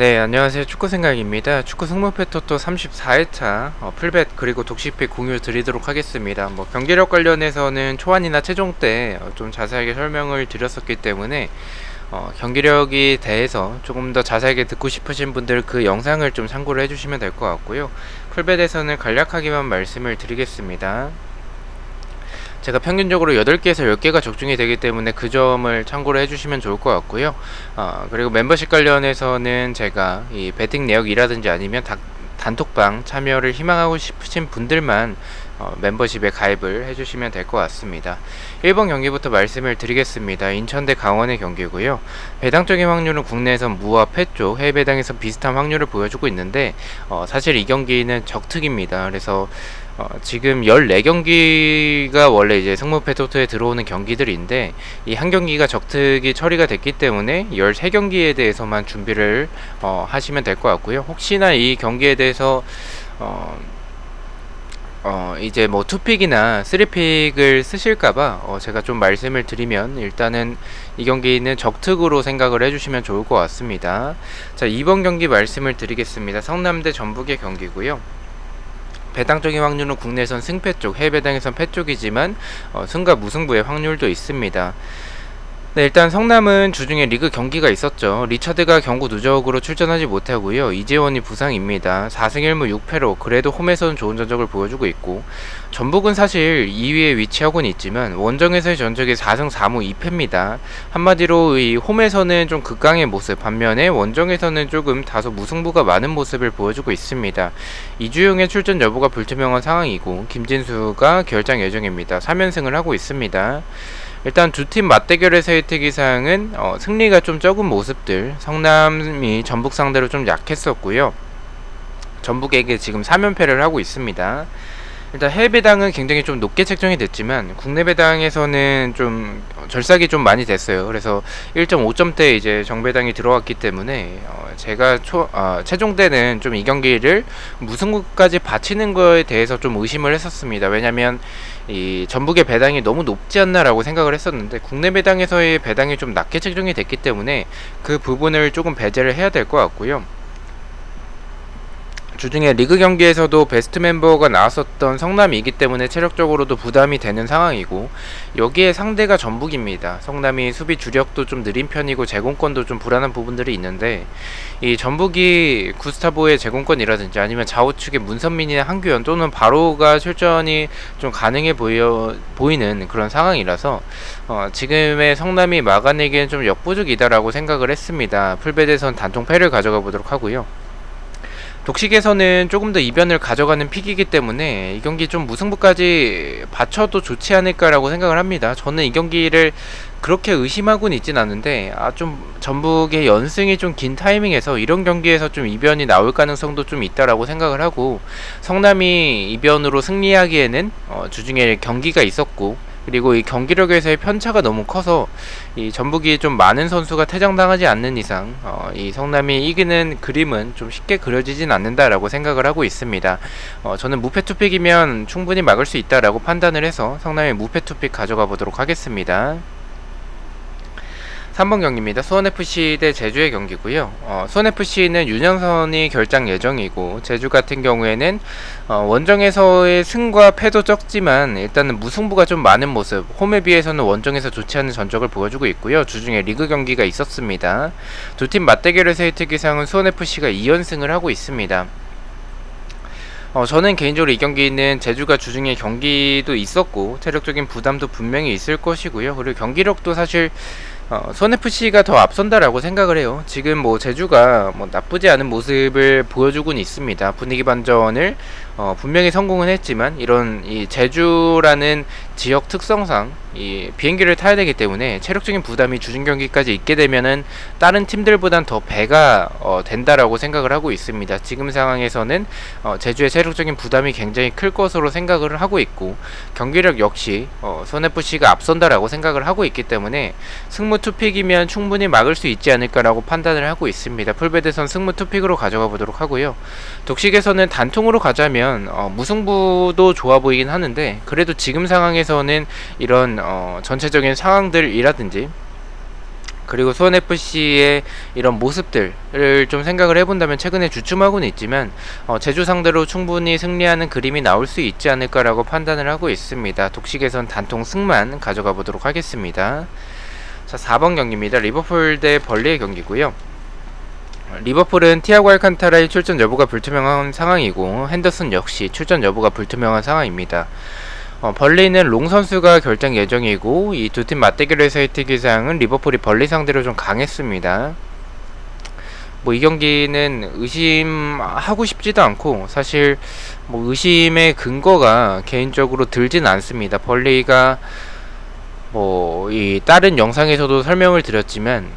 네, 안녕하세요. 축구 생각입니다. 축구 승무패 토토 34회차 어, 풀벳 그리고 독식픽 공유 드리도록 하겠습니다. 뭐 경기력 관련해서는 초안이나 최종 때좀 자세하게 설명을 드렸었기 때문에 어, 경기력이 대해서 조금 더 자세하게 듣고 싶으신 분들 그 영상을 좀 참고를 해주시면 될 것 같고요. 풀벳에서는 간략하게만 말씀을 드리겠습니다. 제가 평균적으로 8개에서 10개가 적중이 되기 때문에 그 점을 참고를 해주시면 좋을 것 같고요. 어, 그리고 멤버십 관련해서는 제가 이 배팅 내역이라든지 아니면 다, 단톡방 참여를 희망하고 싶으신 분들만 어, 멤버십에 가입을 해주시면 될 것 같습니다. 1번 경기부터 말씀을 드리겠습니다. 인천 대 강원의 경기고요. 배당적인 확률은 국내에서 무와 패 쪽, 해외 배당에서 비슷한 확률을 보여주고 있는데 어, 사실 이 경기는 적특입니다. 그래서 어, 지금 14경기가 원래 이제 승무패 토토에 들어오는 경기들인데 이 한 경기가 적특이 처리가 됐기 때문에 13경기에 대해서만 준비를 어, 하시면 될 것 같고요. 혹시나 이 경기에 대해서 어, 어 이제 뭐 투픽이나 쓰리픽을 쓰실까봐 어 제가 좀 말씀을 드리면 일단은 이 경기는 적특으로 생각을 해주시면 좋을 것 같습니다. 자 2번 경기 말씀을 드리겠습니다. 성남대 전북의 경기고요. 배당적인 확률은 국내선 승패 쪽, 해외 배당에선 패 쪽이지만 어, 승과 무승부의 확률도 있습니다. 네, 일단 성남은 주중에 리그 경기가 있었죠. 리차드가 경고 누적으로 출전하지 못하고요. 이재원이 부상입니다. 4승 1무 6패로 그래도 홈에서는 좋은 전적을 보여주고 있고 전북은 사실 2위에 위치하고는 있지만 원정에서의 전적이 4승 4무 2패입니다. 한마디로 이 홈에서는 좀 극강의 모습 반면에 원정에서는 조금 다소 무승부가 많은 모습을 보여주고 있습니다. 이주용의 출전 여부가 불투명한 상황이고 김진수가 결장 예정입니다. 3연승을 하고 있습니다. 일단 두 팀 맞대결에서의 특이사항은 어, 승리가 좀 적은 모습들 성남이 전북 상대로 좀 약했었고요 전북에게 지금 3연패를 하고 있습니다 일단 해외 배당은 굉장히 좀 높게 책정이 됐지만 국내 배당에서는 좀 절삭이 좀 많이 됐어요. 그래서 1.5점대 이제 정배당이 들어왔기 때문에 어 제가 초 어 최종 때는 좀 이 경기를 무승부까지 바치는 거에 대해서 좀 의심을 했었습니다. 왜냐면 이 전북의 배당이 너무 높지 않나라고 생각을 했었는데 국내 배당에서의 배당이 좀 낮게 책정이 됐기 때문에 그 부분을 조금 배제를 해야 될 것 같고요. 주중에 리그 경기에서도 베스트 멤버가 나왔었던 성남이기 때문에 체력적으로도 부담이 되는 상황이고 여기에 상대가 전북입니다. 성남이 수비 주력도 좀 느린 편이고 제공권도 좀 불안한 부분들이 있는데 이 전북이 구스타보의 제공권이라든지 아니면 좌우측의 문선민이나 한규현 또는 바로가 출전이 좀 가능해 보여 보이는 그런 상황이라서 어, 지금의 성남이 막아내기엔 좀 역부족이다라고 생각을 했습니다. 풀베드선 단통 패를 가져가 보도록 하고요. 독식에서는 조금 더 이변을 가져가는 픽이기 때문에 이 경기 좀 무승부까지 받쳐도 좋지 않을까라고 생각을 합니다. 저는 이 경기를 그렇게 의심하고는 있진 않은데 아 좀 전북의 연승이 좀 긴 타이밍에서 이런 경기에서 좀 이변이 나올 가능성도 좀 있다라고 생각을 하고 성남이 이변으로 승리하기에는 어 주중에 경기가 있었고 그리고 이 경기력에서의 편차가 너무 커서 이 전북이 좀 많은 선수가 퇴장당하지 않는 이상 어, 이 성남이 이기는 그림은 좀 쉽게 그려지진 않는다라고 생각을 하고 있습니다. 어, 저는 무패 투픽이면 충분히 막을 수 있다라고 판단을 해서 성남의 무패 투픽 가져가 보도록 하겠습니다. 3번 경기입니다. 수원FC 대 제주의 경기고요. 어, 수원FC는 윤영선이 결장 예정이고 제주 같은 경우에는 어, 원정에서의 승과 패도 적지만 일단은 무승부가 좀 많은 모습 홈에 비해서는 원정에서 좋지 않은 전적을 보여주고 있고요. 주중에 리그 경기가 있었습니다. 두 팀 맞대결에서의 특이사항은 수원FC가 2연승을 하고 있습니다. 어, 저는 개인적으로 이 경기는 제주가 주중에 경기도 있었고 체력적인 부담도 분명히 있을 것이고요. 그리고 경기력도 사실 어, 손FC가 더 앞선다라고 생각을 해요. 지금 뭐 제주가 뭐 나쁘지 않은 모습을 보여주고는 있습니다. 분위기 반전을 어, 분명히 성공은 했지만 이런 이 제주라는 지역 특성상 이 비행기를 타야 되기 때문에 체력적인 부담이 주중 경기까지 있게 되면은 다른 팀들보단 더 배가 어, 된다라고 생각을 하고 있습니다. 지금 상황에서는 어, 제주의 체력적인 부담이 굉장히 클 것으로 생각을 하고 있고 경기력 역시 어, 손FC가 앞선다라고 생각을 하고 있기 때문에 승무 투픽이면 충분히 막을 수 있지 않을까라고 판단을 하고 있습니다. 풀베드선 승무 투픽으로 가져가 보도록 하고요. 독식에서는 단통으로 가자면 어, 무승부도 좋아 보이긴 하는데 그래도 지금 상황에서 는 이런 어, 전체적인 상황들이라든지 그리고 수원 FC의 이런 모습들을 좀 생각을 해본다면 최근에 주춤하고는 있지만 어, 제주 상대로 충분히 승리하는 그림이 나올 수 있지 않을까라고 판단을 하고 있습니다. 독식에선 단통 승만 가져가 보도록 하겠습니다. 자, 4번 경기입니다. 리버풀 대 벌리의 경기고요. 리버풀은 티아고 알칸타라의 출전 여부가 불투명한 상황이고 핸더슨 역시 출전 여부가 불투명한 상황입니다. 어, 벌리는 롱 선수가 결정 예정이고 이 두 팀 맞대결에서의 특이사항은 리버풀이 벌리 상대로 좀 강했습니다. 뭐 이 경기는 의심하고 싶지도 않고 사실 뭐 의심의 근거가 개인적으로 들진 않습니다. 벌리가 뭐 이 다른 영상에서도 설명을 드렸지만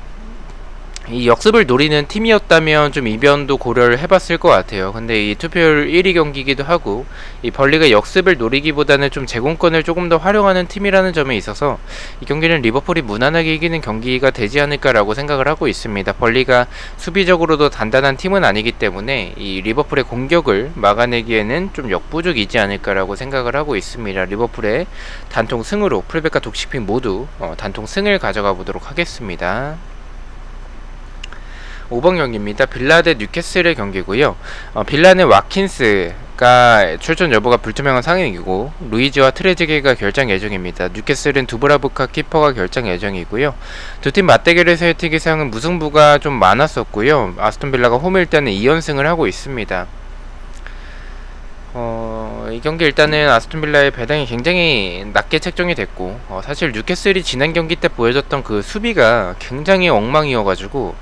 이 역습을 노리는 팀이었다면 좀 이변도 고려를 해봤을 것 같아요. 근데 이 투표율 1위 경기이기도 하고 이 벌리가 역습을 노리기보다는 좀 제공권을 조금 더 활용하는 팀이라는 점에 있어서 이 경기는 리버풀이 무난하게 이기는 경기가 되지 않을까라고 생각을 하고 있습니다. 벌리가 수비적으로도 단단한 팀은 아니기 때문에 이 리버풀의 공격을 막아내기에는 좀 역부족이지 않을까라고 생각을 하고 있습니다. 리버풀의 단통 승으로 풀백과 독식픽 모두 어, 단통 승을 가져가 보도록 하겠습니다. 5번 경기입니다. 빌라 대 뉴캐슬의 경기고요. 어, 빌라는 와킨스 가 출전 여부가 불투명한 상황이고 루이즈와 트레지게가 결정 예정입니다. 뉴캐슬은 두브라부카 키퍼가 결정 예정이고요. 두 팀 맞대결에서의 특이사항은 무승부가 좀 많았었고요. 아스톤 빌라가 홈일 때는 2연승을 하고 있습니다. 어, 이 경기 일단은 아스톤 빌라의 배당이 굉장히 낮게 책정이 됐고 어, 사실 뉴캐슬이 지난 경기 때 보여줬던 그 수비가 굉장히 엉망이어가지고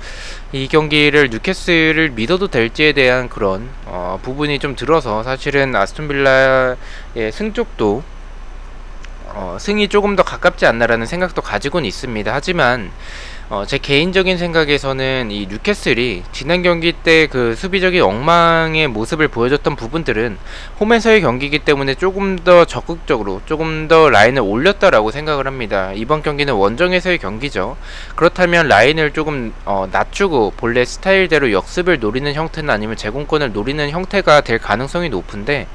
이 경기를 뉴캐슬을 믿어도 될지에 대한 그런 어, 부분이 좀 들어서 사실은 아스톤 빌라의 승 쪽도 어, 승이 조금 더 가깝지 않나라는 생각도 가지고는 있습니다. 하지만 어, 제 개인적인 생각에서는 이 뉴캐슬이 지난 경기 때 그 수비적인 엉망의 모습을 보여줬던 부분들은 홈에서의 경기이기 때문에 조금 더 적극적으로 조금 더 라인을 올렸다라고 생각을 합니다. 이번 경기는 원정에서의 경기죠. 그렇다면 라인을 조금 어, 낮추고 본래 스타일대로 역습을 노리는 형태는 아니면 제공권을 노리는 형태가 될 가능성이 높은데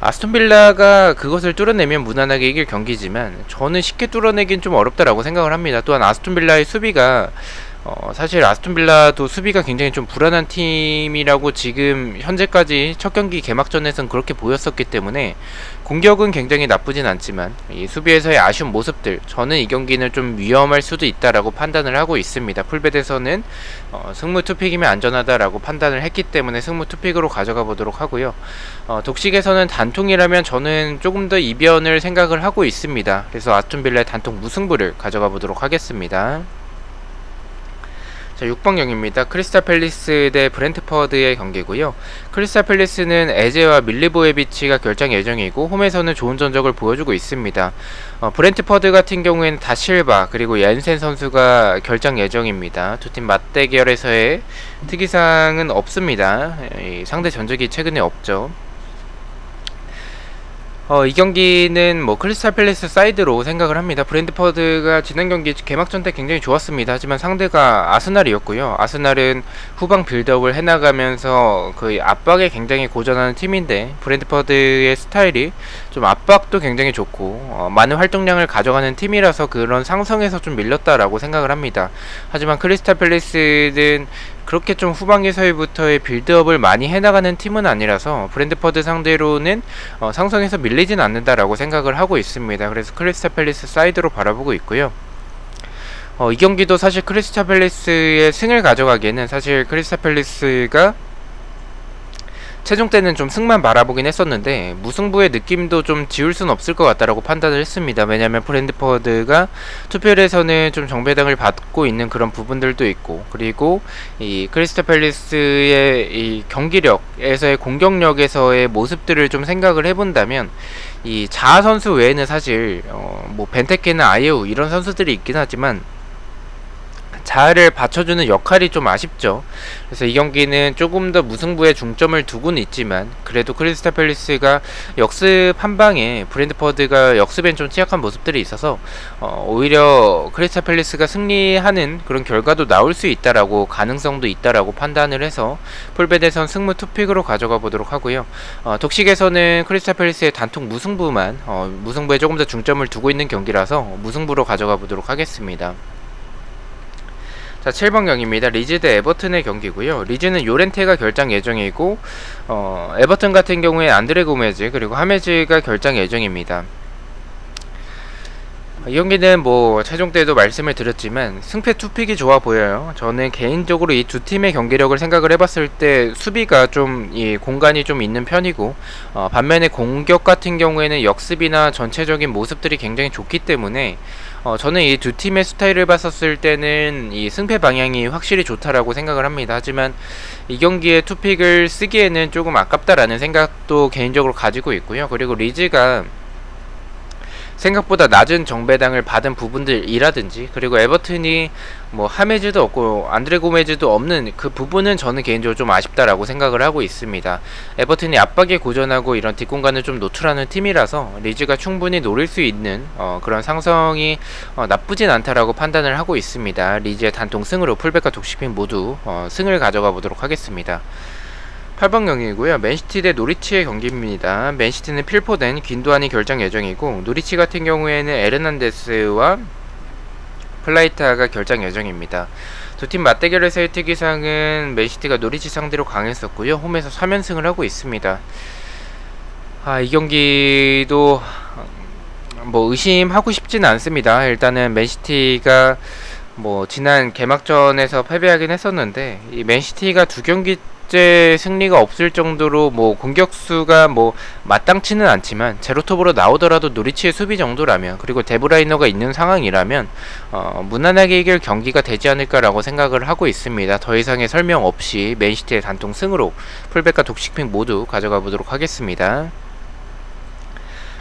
아스톤 빌라가 그것을 뚫어내면 무난하게 이길 경기지만 저는 쉽게 뚫어내긴 좀 어렵다라고 생각을 합니다. 또한 아스톤 빌라의 수비가 어, 사실 아스톤 빌라도 수비가 굉장히 좀 불안한 팀이라고 지금 현재까지 첫 경기 개막전에선 그렇게 보였었기 때문에 공격은 굉장히 나쁘진 않지만 이 수비에서의 아쉬운 모습들 저는 이 경기는 좀 위험할 수도 있다라고 판단을 하고 있습니다. 풀베드에서는 어, 승무 투픽이면 안전하다라고 판단을 했기 때문에 승무 투픽으로 가져가 보도록 하고요. 어, 독식에서는 단통이라면 저는 조금 더 이변을 생각을 하고 있습니다. 그래서 아스톤 빌라의 단통 무승부를 가져가 보도록 하겠습니다. 자, 6번 경기입니다. 크리스탈 팰리스 대 브렌트퍼드의 경기고요. 크리스탈 팰리스는 에제와 밀리보에비치가 결정 예정이고 홈에서는 좋은 전적을 보여주고 있습니다. 어, 브렌트퍼드 같은 경우에는 다실바 그리고 얀센 선수가 결정 예정입니다. 두 팀 맞대결에서의 특이사항은 없습니다. 상대 전적이 최근에 없죠. 어, 이 경기는 뭐 크리스탈 팰리스 사이드로 생각을 합니다. 브랜드퍼드가 지난 경기 개막전 때 굉장히 좋았습니다. 하지만 상대가 아스날이었고요. 아스날은 후방 빌드업을 해나가면서 그 압박에 굉장히 고전하는 팀인데 브랜드퍼드의 스타일이 좀 압박도 굉장히 좋고 어, 많은 활동량을 가져가는 팀이라서 그런 상성에서 좀 밀렸다라고 생각을 합니다. 하지만 크리스탈 팰리스는 그렇게 좀 후반기서부터의 빌드업을 많이 해나가는 팀은 아니라서 브랜드퍼드 상대로는 어, 상성에서 밀리진 않는다라고 생각을 하고 있습니다. 그래서 크리스타 팰리스 사이드로 바라보고 있고요. 어, 이 경기도 사실 크리스타 팰리스의 승을 가져가기에는 사실 크리스타 팰리스가 최종 때는 좀 승만 바라보긴 했었는데 무승부의 느낌도 좀 지울 순 없을 것 같다라고 판단을 했습니다. 왜냐하면 브랜드퍼드가 투표율에서는 좀 정배당을 받고 있는 그런 부분들도 있고 그리고 이 크리스타 팰리스의 이 경기력에서의 공격력에서의 모습들을 좀 생각을 해본다면 이 자아 선수 외에는 사실 어 뭐 벤테케나 아예우 이런 선수들이 있긴 하지만 자아를 받쳐주는 역할이 좀 아쉽죠. 그래서 이 경기는 조금 더 무승부에 중점을 두고는 있지만 그래도 크리스탈 팰리스가 역습 한 방에 브랜드퍼드가 역습엔 좀 취약한 모습들이 있어서 어, 오히려 크리스탈 팰리스가 승리하는 그런 결과도 나올 수 있다라고 가능성도 있다라고 판단을 해서 풀베드에선 승무 투픽으로 가져가 보도록 하고요. 어, 독식에서는 크리스탈 팰리스의 단통 무승부만 어, 무승부에 조금 더 중점을 두고 있는 경기라서 무승부로 가져가 보도록 하겠습니다. 자, 7번 경기입니다. 리즈 대 에버튼의 경기고요. 리즈는 요렌테가 결장 예정이고 어, 에버튼 같은 경우에 안드레 고메즈 그리고 하메즈가 결장 예정입니다. 이 경기는 뭐 최종 때도 말씀을 드렸지만 승패 투픽이 좋아 보여요. 저는 개인적으로 이 두 팀의 경기력을 생각을 해봤을 때 수비가 좀 이 공간이 좀 있는 편이고 어, 반면에 공격 같은 경우에는 역습이나 전체적인 모습들이 굉장히 좋기 때문에 어, 저는 이 두 팀의 스타일을 봤었을 때는 이 승패 방향이 확실히 좋다라고 생각을 합니다. 하지만 이 경기에 투픽을 쓰기에는 조금 아깝다라는 생각도 개인적으로 가지고 있고요. 그리고 리즈가 생각보다 낮은 정배당을 받은 부분들이라든지 그리고 에버튼이 뭐 하메즈도 없고 안드레 고메즈도 없는 그 부분은 저는 개인적으로 좀 아쉽다라고 생각을 하고 있습니다. 에버튼이 압박에 고전하고 이런 뒷공간을 좀 노출하는 팀이라서 리즈가 충분히 노릴 수 있는 어, 그런 상성이 어, 나쁘진 않다라고 판단을 하고 있습니다. 리즈의 단통 승으로 풀백과 독시핑 모두 어, 승을 가져가 보도록 하겠습니다. 8번 경기이고요. 맨시티 대 노리치의 경기입니다. 맨시티는 필포된 긴도안이 결정 예정이고 노리치 같은 경우에는 에르난데스와 플라이타가 결정 예정입니다. 두 팀 맞대결에서의 특이상은 맨시티가 노리치 상대로 강했었고요. 홈에서 3연승을 하고 있습니다. 아, 이 경기도 뭐 의심하고 싶지는 않습니다. 일단은 맨시티가 뭐 지난 개막전에서 패배하긴 했었는데 이 맨시티가 두 경기 째 승리가 없을 정도로 뭐 공격수가 뭐 마땅치는 않지만 제로톱으로 나오더라도 노리치의 수비 정도라면 그리고 데브라이너가 있는 상황이라면 어, 무난하게 이길 경기가 되지 않을까라고 생각을 하고 있습니다. 더 이상의 설명 없이 맨시티의 단통 승으로 풀백과 독식핑 모두 가져가 보도록 하겠습니다.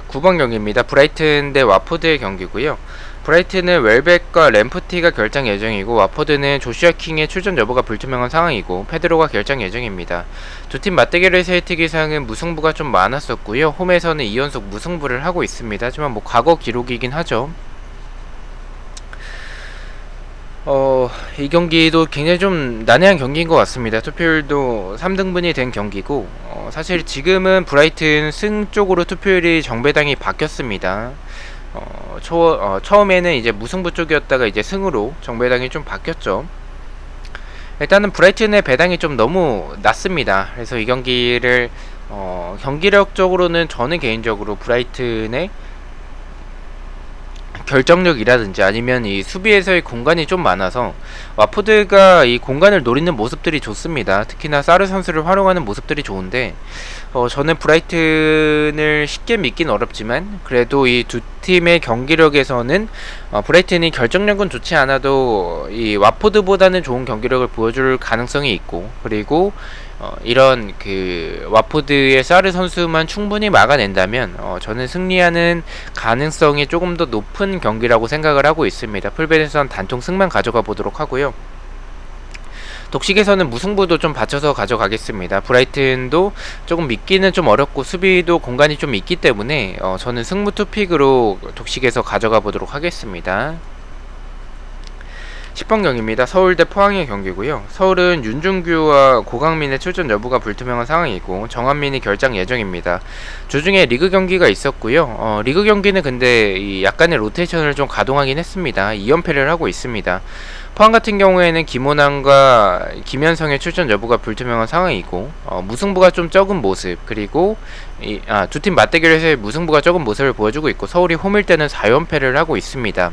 9번 경기입니다. 브라이튼 대 와포드의 경기고요. 브라이튼은 웰백과 램프티가 결정 예정이고 와포드는 조슈아 킹의 출전 여부가 불투명한 상황이고 페드로가 결정 예정입니다. 두 팀 맞대결에서의 특이사항은 무승부가 좀 많았었고요. 홈에서는 2연속 무승부를 하고 있습니다. 하지만 뭐 과거 기록이긴 하죠. 어, 이 경기도 굉장히 좀 난해한 경기인 것 같습니다. 투표율도 3등분이 된 경기고, 어, 사실 지금은 브라이튼 승 쪽으로 투표율이 정배당이 바뀌었습니다. 어, 초, 어, 처음에는 이제 무승부 쪽이었다가 이제 승으로 정배당이 좀 바뀌었죠. 일단은 브라이튼의 배당이 좀 너무 낮습니다. 그래서 이 경기를 어, 경기력적으로는 저는 개인적으로 브라이튼의 결정력이라든지 아니면 이 수비에서의 공간이 좀 많아서 와포드가 이 공간을 노리는 모습들이 좋습니다. 특히나 사르 선수를 활용하는 모습들이 좋은데 어, 저는 브라이튼을 쉽게 믿긴 어렵지만 그래도 이 두 팀의 경기력에서는 어, 브라이튼이 결정력은 좋지 않아도 이 와포드보다는 좋은 경기력을 보여줄 가능성이 있고 그리고 어, 이런 그 와포드의 사르 선수만 충분히 막아낸다면 어, 저는 승리하는 가능성이 조금 더 높은 경기라고 생각을 하고 있습니다. 풀베에선 단통 승만 가져가 보도록 하고요. 독식에서는 무승부도 좀 받쳐서 가져가겠습니다. 브라이튼도 조금 믿기는 좀 어렵고 수비도 공간이 좀 있기 때문에 어, 저는 승무 투픽으로 독식에서 가져가 보도록 하겠습니다. 10번 경기입니다. 서울대 포항의 경기고요. 서울은 윤중규와 고강민의 출전 여부가 불투명한 상황이고 정한민이 결장 예정입니다. 주중에 리그 경기가 있었고요. 어, 리그 경기는 근데 약간의 로테이션을 좀 가동하긴 했습니다. 2연패를 하고 있습니다. 포항 같은 경우에는 김호남과 김현성의 출전 여부가 불투명한 상황이고 어, 무승부가 좀 적은 모습 그리고 아, 두 팀 맞대결에서의 무승부가 적은 모습을 보여주고 있고 서울이 홈일 때는 4연패를 하고 있습니다.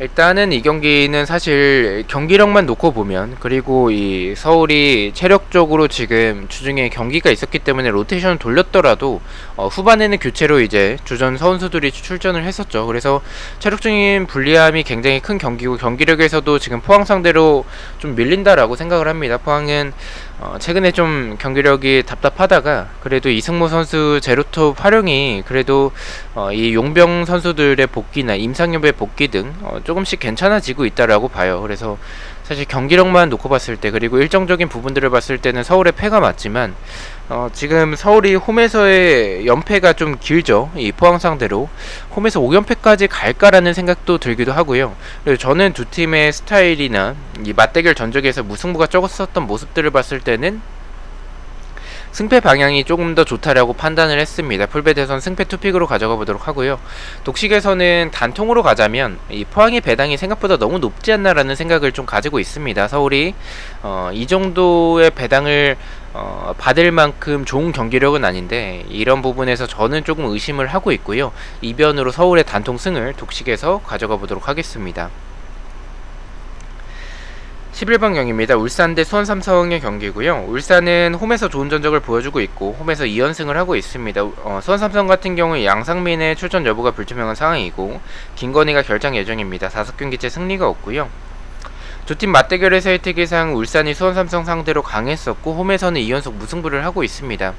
일단은 이 경기는 사실 경기력만 놓고 보면 그리고 이 서울이 체력적으로 지금 주중에 경기가 있었기 때문에 로테이션을 돌렸더라도 어 후반에는 교체로 이제 주전 선수들이 출전을 했었죠. 그래서 체력적인 불리함이 굉장히 큰 경기고 경기력에서도 지금 포항 상대로 좀 밀린다라고 생각을 합니다. 포항은 어, 최근에 좀 경기력이 답답하다가 그래도 이승모 선수 제로톱 활용이 그래도 어, 이 용병 선수들의 복귀나 임상엽의 복귀 등 어, 조금씩 괜찮아지고 있다라고 봐요. 그래서 사실 경기력만 놓고 봤을 때 그리고 일정적인 부분들을 봤을 때는 서울의 패가 맞지만 어, 지금 서울이 홈에서의 연패가 좀 길죠. 이 포항 상대로 홈에서 5연패까지 갈까라는 생각도 들기도 하고요. 그리고 저는 두 팀의 스타일이나 이 맞대결 전적에서 무승부가 적었었던 모습들을 봤을 때는 승패 방향이 조금 더 좋다라고 판단을 했습니다. 풀베드에선 승패 투픽으로 가져가 보도록 하고요. 독식에서는 단통으로 가자면 이 포항의 배당이 생각보다 너무 높지 않나라는 생각을 좀 가지고 있습니다. 서울이 어, 이 정도의 배당을 어, 받을 만큼 좋은 경기력은 아닌데 이런 부분에서 저는 조금 의심을 하고 있고요. 이변으로 서울의 단통 승을 독식에서 가져가 보도록 하겠습니다. 11번 경기입니다. 울산 대 수원 삼성의 경기고요. 울산은 홈에서 좋은 전적을 보여주고 있고 홈에서 2연승을 하고 있습니다. 어, 수원 삼성 같은 경우 양상민의 출전 여부가 불투명한 상황이고 김건희가 결장 예정입니다. 5경기째 승리가 없고요. 두 팀 맞대결에서의 특이상 울산이 수원 삼성 상대로 강했었고 홈에서는 2연속 무승부를 하고 있습니다.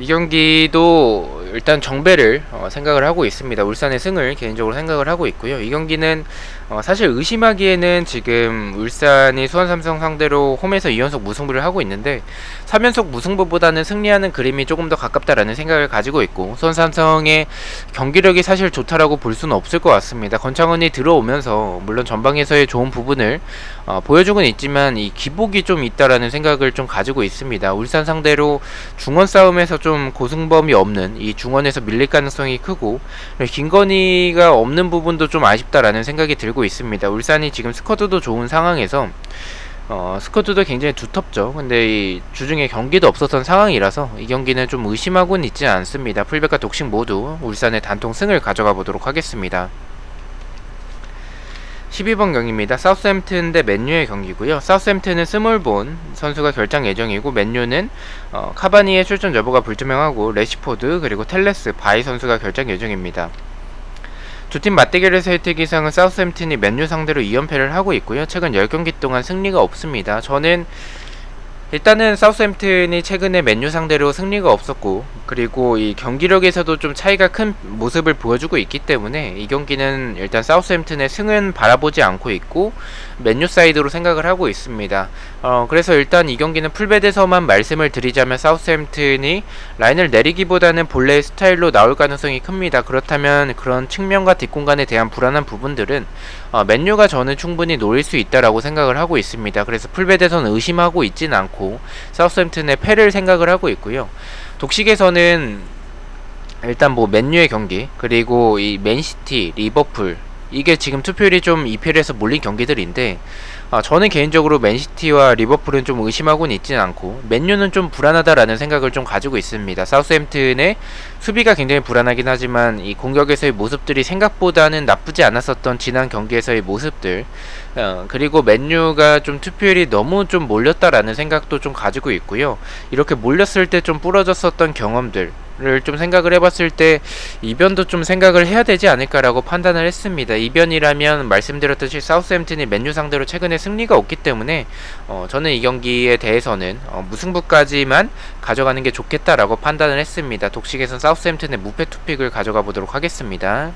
이 경기도 일단 정배를 어, 생각을 하고 있습니다. 울산의 승을 개인적으로 생각을 하고 있고요. 이 경기는 어, 사실 의심하기에는 지금 울산이 수원 삼성 상대로 홈에서 2연속 무승부를 하고 있는데 3연속 무승부보다는 승리하는 그림이 조금 더 가깝다라는 생각을 가지고 있고 수원 삼성의 경기력이 사실 좋다라고 볼 수는 없을 것 같습니다. 권창훈이 들어오면서 물론 전방에서의 좋은 부분을 어, 보여주곤 있지만 이 기복이 좀 있다라는 생각을 좀 가지고 있습니다. 울산 상대로 중원 싸움에서 좀 고승범이 없는 이 중원에서 밀릴 가능성이 크고 김건희가 없는 부분도 좀 아쉽다라는 생각이 들고 있습니다. 울산이 지금 스쿼드도 좋은 상황에서 어, 스쿼드도 굉장히 두텁죠. 근데 이 주중에 경기도 없었던 상황이라서 이 경기는 좀 의심하고는 있지 않습니다. 풀백과 독식 모두 울산의 단통 승을 가져가 보도록 하겠습니다. 12번 경기입니다. 사우스햄튼 대 맨유의 경기고요. 사우스햄튼은 스몰본 선수가 결장 예정이고 맨유는 어, 카바니의 출전 여부가 불투명하고 레시포드 그리고 텔레스 바이 선수가 결장 예정입니다. 두 팀 맞대결에서의 특이상은 사우스햄튼이 맨유 상대로 2연패를 하고 있고요. 최근 10경기 동안 승리가 없습니다. 저는 일단은 사우스햄튼이 최근에 맨유 상대로 승리가 없었고 그리고 이 경기력에서도 좀 차이가 큰 모습을 보여주고 있기 때문에 이 경기는 일단 사우스햄튼의 승은 바라보지 않고 있고 맨유 사이드로 생각을 하고 있습니다. 어 그래서 일단 이 경기는 풀베드에서만 말씀을 드리자면 사우스햄튼이 라인을 내리기보다는 본래의 스타일로 나올 가능성이 큽니다. 그렇다면 그런 측면과 뒷공간에 대한 불안한 부분들은 어, 맨유가 저는 충분히 노릴 수 있다라고 생각을 하고 있습니다. 그래서 풀베드에서는 의심하고 있진 않고 사우스햄튼의 패를 생각을 하고 있고요. 독식에서는 일단 뭐 맨유의 경기 그리고 이 맨시티, 리버풀 이게 지금 투표율이 좀 EPL에서 몰린 경기들인데 아, 저는 개인적으로 맨시티와 리버풀은 좀 의심하고는 있지는 않고 맨유는 좀 불안하다라는 생각을 좀 가지고 있습니다. 사우스햄튼의 수비가 굉장히 불안하긴 하지만 이 공격에서의 모습들이 생각보다는 나쁘지 않았었던 지난 경기에서의 모습들 어, 그리고 맨유가 좀 투표율이 너무 좀 몰렸다라는 생각도 좀 가지고 있고요. 이렇게 몰렸을 때 좀 부러졌었던 경험들 좀 생각을 해봤을 때 이변도 좀 생각을 해야 되지 않을까라고 판단을 했습니다. 이변이라면 말씀드렸듯이 사우스햄튼이 맨유 상대로 최근에 승리가 없기 때문에 어, 저는 이 경기에 대해서는 어, 무승부까지만 가져가는 게 좋겠다라고 판단을 했습니다. 독식에선 사우스햄튼의 무패 투픽을 가져가 보도록 하겠습니다.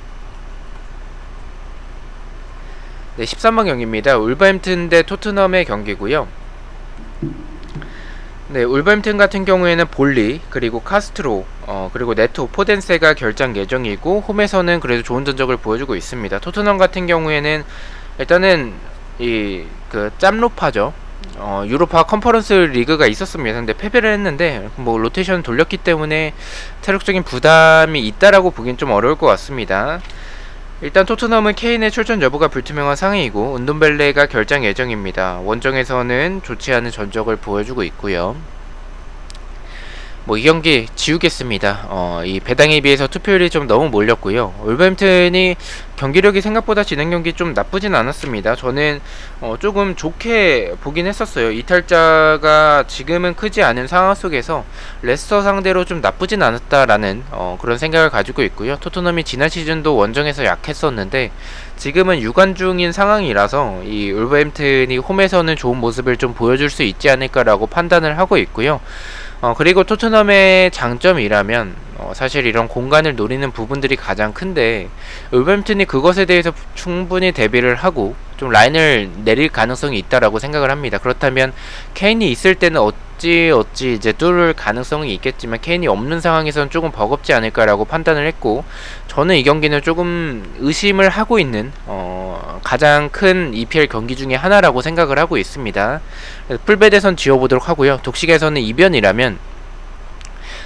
네, 13번 경기입니다. 울버햄튼 대 토트넘의 경기고요. 네, 울버햄튼 같은 경우에는 볼리 그리고 카스트로 어, 그리고 네토 포덴세가 결장 예정이고 홈에서는 그래도 좋은 전적을 보여주고 있습니다. 토트넘 같은 경우에는 일단은 이 그 짬로파죠. 어, 유로파 컨퍼런스 리그가 있었습니다. 근데 패배를 했는데 뭐 로테이션 돌렸기 때문에 체력적인 부담이 있다라고 보기엔 좀 어려울 것 같습니다. 일단 토트넘은 케인의 출전 여부가 불투명한 상황이고 은돈벨레가 결장 예정입니다. 원정에서는 좋지 않은 전적을 보여주고 있고요. 뭐 이 경기 지우겠습니다. 어, 이 배당에 비해서 투표율이 좀 너무 몰렸고요. 올버햄튼이 경기력이 생각보다 진행 경기 좀 나쁘진 않았습니다. 저는 어, 조금 좋게 보긴 했었어요. 이탈자가 지금은 크지 않은 상황 속에서 레스터 상대로 좀 나쁘진 않았다라는 어, 그런 생각을 가지고 있고요. 토트넘이 지난 시즌도 원정에서 약했었는데 지금은 유관 중인 상황이라서 이 울버햄튼이 홈에서는 좋은 모습을 좀 보여줄 수 있지 않을까라고 판단을 하고 있고요. 어, 그리고 토트넘의 장점이라면 어, 사실 이런 공간을 노리는 부분들이 가장 큰데 울버햄튼이 그것에 대해서 충분히 대비를 하고 좀 라인을 내릴 가능성이 있다라고 생각을 합니다. 그렇다면 케인이 있을 때는 어 찌 어찌 이제 뚫을 가능성이 있겠지만 케인이 없는 상황에서는 조금 버겁지 않을까라고 판단을 했고 저는 이 경기는 조금 의심을 하고 있는 어, 어, 가장 큰 EPL 경기 중에 하나라고 생각을 하고 있습니다. 그래서 풀베드에선 지어보도록 하고요. 독식에서는 이변이라면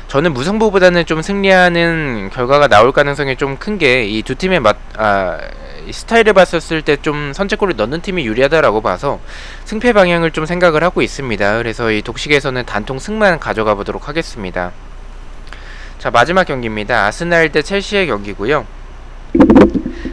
저는 무승부보다는 좀 승리하는 결과가 나올 가능성이 좀 큰 게 이 두 팀의 맛, 아, 이 스타일을 봤었을 때 좀 선제골을 넣는 팀이 유리하다라고 봐서 승패 방향을 좀 생각을 하고 있습니다. 그래서 이 독식에서는 단통 승만 가져가 보도록 하겠습니다. 자 마지막 경기입니다. 아스날 대 첼시의 경기고요.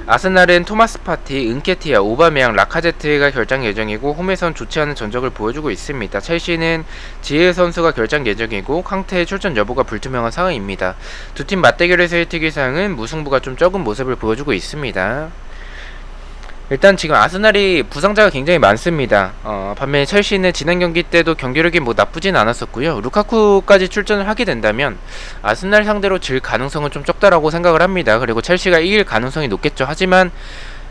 아스날은 토마스 파티, 은케티아, 오바메양, 라카제트가 결장 예정이고 홈에선 좋지 않은 전적을 보여주고 있습니다. 첼시는 지혜 선수가 결장 예정이고 캉테의 출전 여부가 불투명한 상황입니다. 두 팀 맞대결에서의 특이사항은 무승부가 좀 적은 모습을 보여주고 있습니다. 일단 지금 아스날이 부상자가 굉장히 많습니다. 어, 반면에 첼시는 지난 경기 때도 경기력이 뭐 나쁘진 않았었고요. 루카쿠까지 출전을 하게 된다면 아스날 상대로 질 가능성은 좀 적다라고 생각을 합니다. 그리고 첼시가 이길 가능성이 높겠죠. 하지만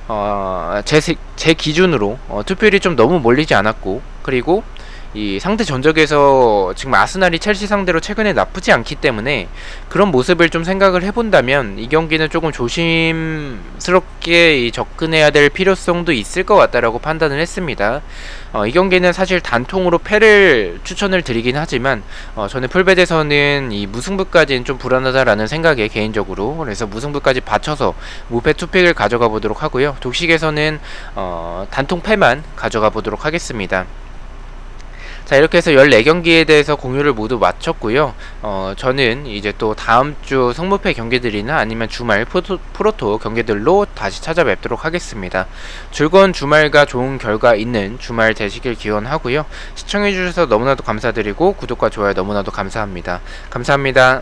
어, 제, 세- 제 기준으로 어, 투표율이 좀 너무 몰리지 않았고 그리고 이 상대 전적에서 지금 아스날이 첼시 상대로 최근에 나쁘지 않기 때문에 그런 모습을 좀 생각을 해본다면 이 경기는 조금 조심스럽게 이 접근해야 될 필요성도 있을 것 같다라고 판단을 했습니다. 어, 이 경기는 사실 단통으로 패를 추천을 드리긴 하지만 어, 저는 풀베드에서는 이 무승부까지는 좀 불안하다라는 생각에 개인적으로 그래서 무승부까지 받쳐서 무패 투픽을 가져가 보도록 하고요. 독식에서는 어, 단통 패만 가져가 보도록 하겠습니다. 자 이렇게 해서 14경기에 대해서 공유를 모두 마쳤고요. 어 저는 이제 또 다음 주 성무패 경기들이나 아니면 주말 프로토, 프로토 경기들로 다시 찾아뵙도록 하겠습니다. 즐거운 주말과 좋은 결과 있는 주말 되시길 기원하고요. 시청해주셔서 너무나도 감사드리고 구독과 좋아요 너무나도 감사합니다. 감사합니다